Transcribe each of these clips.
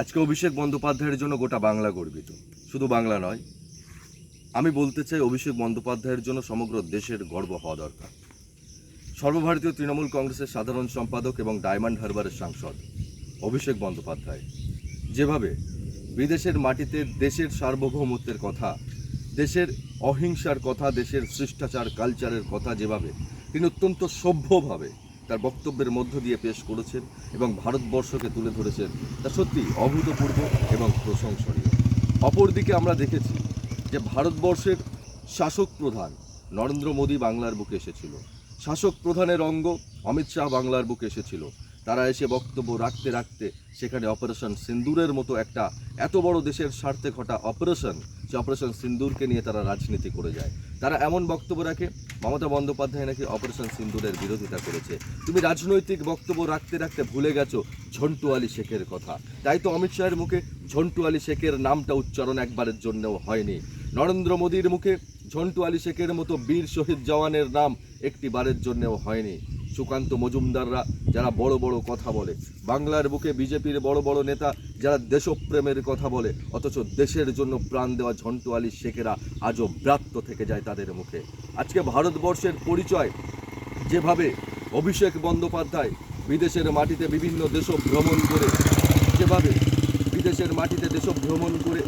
আজকে অভিষেক বন্দ্যোপাধ্যায়ের জন্য গোটা বাংলা গর্বিত। শুধু বাংলা নয়, আমি বলতে চাই অভিষেক বন্দ্যোপাধ্যায়ের জন্য সমগ্র দেশের গর্ব হওয়া দরকার। সর্বভারতীয় তৃণমূল কংগ্রেসের সাধারণ সম্পাদক এবং ডায়মন্ড হারবারের সাংসদ অভিষেক বন্দ্যোপাধ্যায়। যেভাবে বিদেশের মাটিতে দেশের সার্বভৌমত্বের কথা, দেশের অহিংসার কথা, দেশের শিষ্টাচার, কালচারের কথা যেভাবে, তিনি অত্যন্ত সভ্যভাবে তার বক্তব্যের মধ্য দিয়ে পেশ করেছেন এবং ভারতবর্ষকে তুলে ধরেছেন তা সত্যি অভূতপূর্ব এবং প্রশংসনীয়। অপরদিকে আমরা দেখেছি যে ভারতবর্ষের শাসক প্রধান নরেন্দ্র মোদী বাংলার বুকে এসেছিল। শাসক প্রধানের অঙ্গ অমিত শাহ বাংলার বুকে এসেছিল। তারা এসে বক্তব্য রাখতে রাখতে সেখানে অপারেশন সিন্দুরের মতো একটা এত বড় দেশের স্বার্থে ঘটা অপারেশন, সে অপারেশন সিন্দুরকে নিয়ে তারা রাজনীতি করে যায়। তারা এমন বক্তব্য রাখে, মমতা বন্দ্যোপাধ্যায় নাকি অপারেশন সিন্দুরের বিরোধিতা করেছে। তুমি রাজনৈতিক বক্তব্য রাখতে রাখতে ভুলে গেছো ঝন্টু আলী শেখের কথা। তাই তো অমিত শাহের মুখে ঝন্টু আলী শেখের নামটা উচ্চারণ একবারের জন্যও হয়নি। নরেন্দ্র মোদীর মুখে ঝন্টু আলী শেখের মতো বীর শহীদ জওয়ানের নাম একটি বারের জন্যও হয়নি। সুকান্ত মজুমদাররা যারা বড় বড় কথা বলে, বাংলার বুকে বিজেপির বড় বড় নেতা যারা দেশপ্রেমের কথা বলে, অথচ দেশের জন্য প্রাণ দেওয়া ঝন্টু আলী শেখেরা আজও ব্রাত্য থেকে যায় তাদের মুখে। আজকে ভারতবর্ষের পরিচয়, যেভাবে অভিষেক বন্দ্যোপাধ্যায় বিদেশের মাটিতে বিভিন্ন দেশ ভ্রমণ করে, যেভাবে বিদেশের মাটিতে দেশ ভ্রমণ করে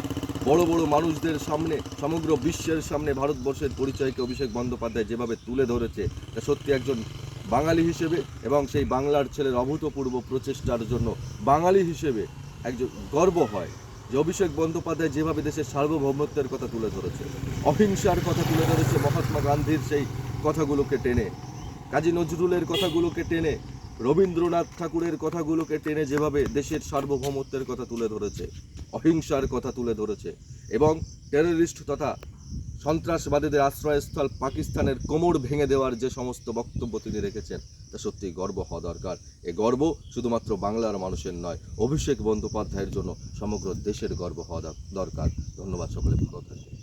বড় বড় মানুষদের সামনে, সমগ্র বিশ্বের সামনে ভারতবর্ষের পরিচয়কে অভিষেক বন্দ্যোপাধ্যায় যেভাবে তুলে ধরেছে, তা সত্যি একজন বাঙালি হিসেবে এবং সেই বাংলার ছেলের অভূতপূর্ব প্রচেষ্টার জন্য বাঙালি হিসেবে একজন গর্ব হয় যে অভিষেক বন্দ্যোপাধ্যায় যেভাবে দেশের সার্বভৌমত্বের কথা তুলে ধরেছে, অহিংসার কথা তুলে ধরেছে, মহাত্মা গান্ধীর সেই কথাগুলোকে টেনে, কাজী নজরুলের কথাগুলোকে টেনে, রবীন্দ্রনাথ ঠাকুরের কথাগুলোকে টেনে যেভাবে দেশের সার্বভৌমত্বের কথা তুলে ধরেছে, অহিংসার কথা তুলে ধরেছে এবং টেররিস্ট তথা সন্ত্রাসবাদীদের আশ্রয়স্থল পাকিস্তানের কোমর ভেঙে দেওয়ার যে সমস্ত বক্তব্য তিনি রেখেছেন, তা সত্যিই গর্ব হওয়া দরকার। এ গর্ব শুধুমাত্র বাংলার মানুষের নয়, অভিষেক বন্দ্যোপাধ্যায়ের জন্য সমগ্র দেশের গর্ব হওয়া দর- দরকার। ধন্যবাদ সকলে, ভালো